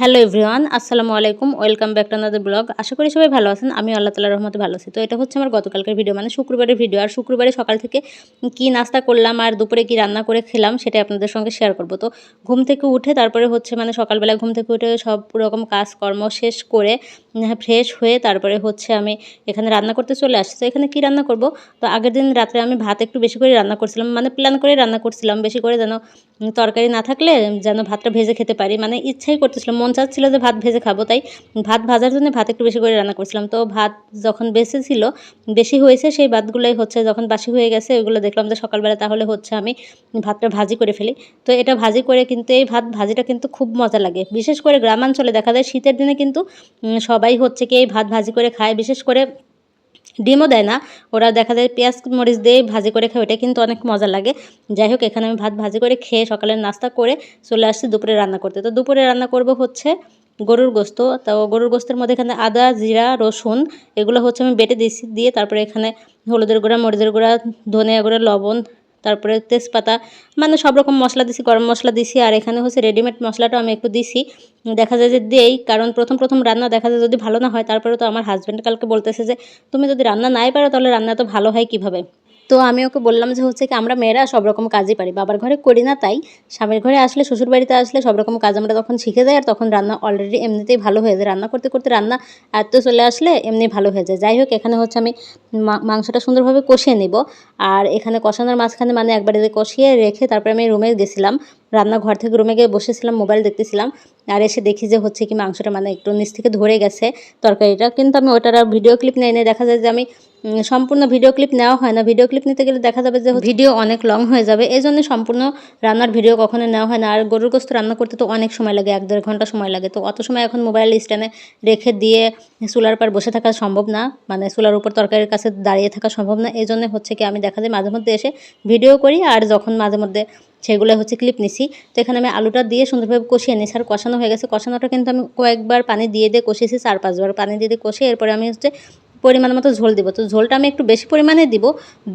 Hello everyone, আসসালামু আলাইকুম, welcome back to another blog আশা করি সবাই ভালো আছেন আমি আল্লাহ তালার রহমতে ভালো আছি। তো এটা হচ্ছে আমার গতকালকের ভিডিও মানে শুক্রবারের ভিডিও আর শুক্রবারে সকাল থেকে কি নাস্তা করলাম আর দুপুরে কি রান্না করে খেলাম সেটা আপনাদের সঙ্গে শেয়ার করব। তো ঘুম থেকে উঠে তারপরে হচ্ছে মানে সকালবেলা ঘুম থেকে উঠে সব রকম কাজকর্ম শেষ করে ফ্রেশ হয়ে তারপরে হচ্ছে আমি এখানে রান্না করতে চলে আসছি। তো এখানে কি রান্না করব? তো আগের দিন রাত্রে আমি ভাত একটু বেশি করে রান্না করছিলাম মানে প্ল্যান করে রান্না করছিলাম, বেশি করে যেন তরকারি না থাকলে যেন ভাতটা ভেজে খেতে পারি। মানে ইচ্ছাই করতেছিলাম মন চাচ্ছিলো যে ভাত ভেজে খাব, তাই ভাত ভাজার জন্য ভাত একটু বেশি করে রান্না করছিলাম। তো ভাত যখন বেশি ছিল, বেশি হয়েছে সেই ভাতগুলোই হচ্ছে যখন বাসি হয়ে গেছে, ওইগুলো দেখলাম যে সকালবেলা তাহলে হচ্ছে আমি ভাতটা ভাজি করে ফেলি। তো এটা ভাজি করে কিন্তু এই ভাত ভাজিটা কিন্তু খুব মজা লাগে। বিশেষ করে গ্রামাঞ্চলে দেখা যায় শীতের দিনে কিন্তু সবাই হচ্ছে কি এই ভাত ভাজি করে খায়। বিশেষ করে ডিমও দেয় না। ওরা দেখা যায় পেঁয়াজ, মরিচ দিয়ে ভাজি করে খায় ওটা কিন্তু অনেক মজা লাগে। যাই হোক, এখানে আমি ভাত ভাজি করে খেয়ে সকালের নাস্তা করে চলে আসছি দুপুরে রান্না করতে। তো দুপুরে রান্না করব হচ্ছে গরুর গোস্ত। তো গরুর গোস্তের মধ্যে এখানে আদা, জিরা, রসুন এগুলো হচ্ছে আমি বেটে দিয়েছি। দিয়ে তারপরে এখানে হলুদের গুঁড়া, মরিচের গুঁড়া, ধনিয়া গুঁড়া, লবণ তারপরে তেজপাতা মানে সব রকম মশলা দিছি, গরম মশলা দিছি, আর এখানে হচ্ছে রেডিমেড মশলাটা আমি একটু দিছি। দেখা যায় যে দেই, কারণ প্রথম প্রথম রান্না দেখা যায় যদি ভালো না হয় তারপরে তো আমার হাজব্যান্ড কালকে বলতেছে যে, তুমি যদি রান্না নাই পারো, তাহলে রান্না তো ভালো হয় কীভাবে? তো আমি ওকে বললাম যে হচ্ছে কি আমরা মেয়েরা সব রকম কাজই পারি। বাবার ঘরে করি না তাই। স্বামীর ঘরে আসলে শ্বশুর বাড়িতে আসলে সব রকম কাজ আমরা তখন শিখে যাই আর তখন রান্না অলরেডি এমনিতেই ভালো হয়ে যায়। রান্না করতে করতে রান্না এত চলে আসলে এমনি ভালো হয়ে যায়। যাই হোক, এখানে হচ্ছে আমি মাংসটা সুন্দরভাবে কষিয়ে নিব। আর এখানে কষানোর মাঝখানে মানে একবারে কষিয়ে রেখে তারপরে আমি রুমে গেছিলাম। রান্নাঘর থেকে রুমে গিয়ে বসেছিলাম মোবাইল দেখতেছিলাম, আর এসে দেখি যে হচ্ছে কি মাংসটা মানে একটু নিচ থেকে ধরে গেছে তরকারিটা। কিন্তু আমি ওটার আর ভিডিও ক্লিপ নেই দেখা যায় যে আমি সম্পূর্ণ ভিডিও ক্লিপ নেওয়া হয় না। ভিডিও ক্লিপ নিতে গেলে দেখা যাবে যে ভিডিও অনেক লং হয়ে যাবে। এই জন্য সম্পূর্ণ রান্নার ভিডিও কখনো নেওয়া হয় না। আর গরুর গোস্ত রান্না করতে তো অনেক সময় লাগে, এক দেড় ঘণ্টা সময় লাগে। তো অত সময় এখন মোবাইল স্ট্যান্ডে রেখে দিয়ে চুলার পার বসে থাকা সম্ভব না। মানে চুলার উপর তরকারির কাছে দাঁড়িয়ে থাকা সম্ভব না। এই জন্য হচ্ছে কি আমি দেখা যায় মাঝে মধ্যে এসে ভিডিও করি। আর যখন মাঝে মধ্যে সেগুলো হচ্ছে ক্লিপ নিছি। তো এখানে আমি আলুটা দিয়ে সুন্দরভাবে কষিয়ে নিছি আর কষানো হয়ে গেছে। কষানোটা কিন্তু আমি কয়েকবার পানি দিয়ে দিয়ে কষিয়েছি, চার পাঁচবার পানি দিয়ে দিয়ে কষিয়ে এরপরে আমি হচ্ছে পরিমাণ মতো ঝোল দিব। তো ঝোলটা আমি একটু বেশি পরিমাণে দিব,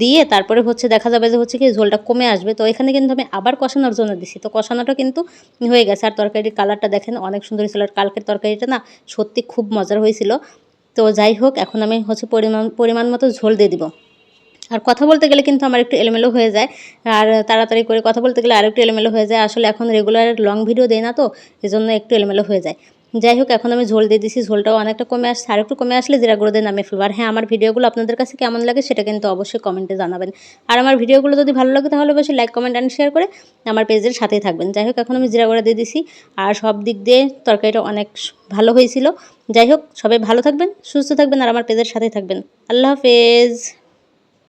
দিয়ে তারপরে হচ্ছে দেখা যাবে যে হচ্ছে কি ঝোলটা কমে আসবে। তো এখানে কিন্তু আমি আবার কষানোর জন্য দিছি। তো কষানোটা কিন্তু হয়ে গেছে। আর তরকারির কালারটা দেখেন, অনেক সুন্দর হয়েছিল। আর কালকের তরকারিটা না সত্যি খুব মজার হয়েছিল। তো যাই হোক, এখন আমি হচ্ছে পরিমাণ পরিমাণ মতো ঝোল দিয়ে দিব। আর কথা বলতে গেলে কিন্তু আমার একটু এলোমেলো হয়ে যায়। আর তাড়াতাড়ি করে কথা বলতে গেলে আর একটু এলোমেলো হয়ে যায়। আসলে এখন রেগুলার লং ভিডিও দেয় না তো, এজন্য একটু এলোমেলো হয়ে যায়। যাই হোক, এখন আমি ঝোল দিয়ে দিছি। ঝোলটাও অনেকটা কমে আসছে। আর একটু কমে আসলে জিরা গুঁড়ো দিয়ে নামে ফেলব। আর হ্যাঁ আমার ভিডিওগুলো আপনাদের কাছে কেমন লাগে সেটা কিন্তু অবশ্যই কমেন্টে জানাবেন। আর আমার ভিডিওগুলো যদি ভালো লাগে তাহলে অবশ্যই লাইক কমেন্ট অ্যান্ড শেয়ার করে আমার পেজের সাথেই থাকবেন। যাই হোক, এখন আমি জিরা গুঁড়া দিয়ে দিছি। আর সব দিক দিয়ে তরকারিটা অনেক ভালো হয়েছিল। যাই হোক, সবাই ভালো থাকবেন, সুস্থ থাকবেন, আর আমার পেজের সাথেই থাকবেন। আল্লাহ হাফেজ।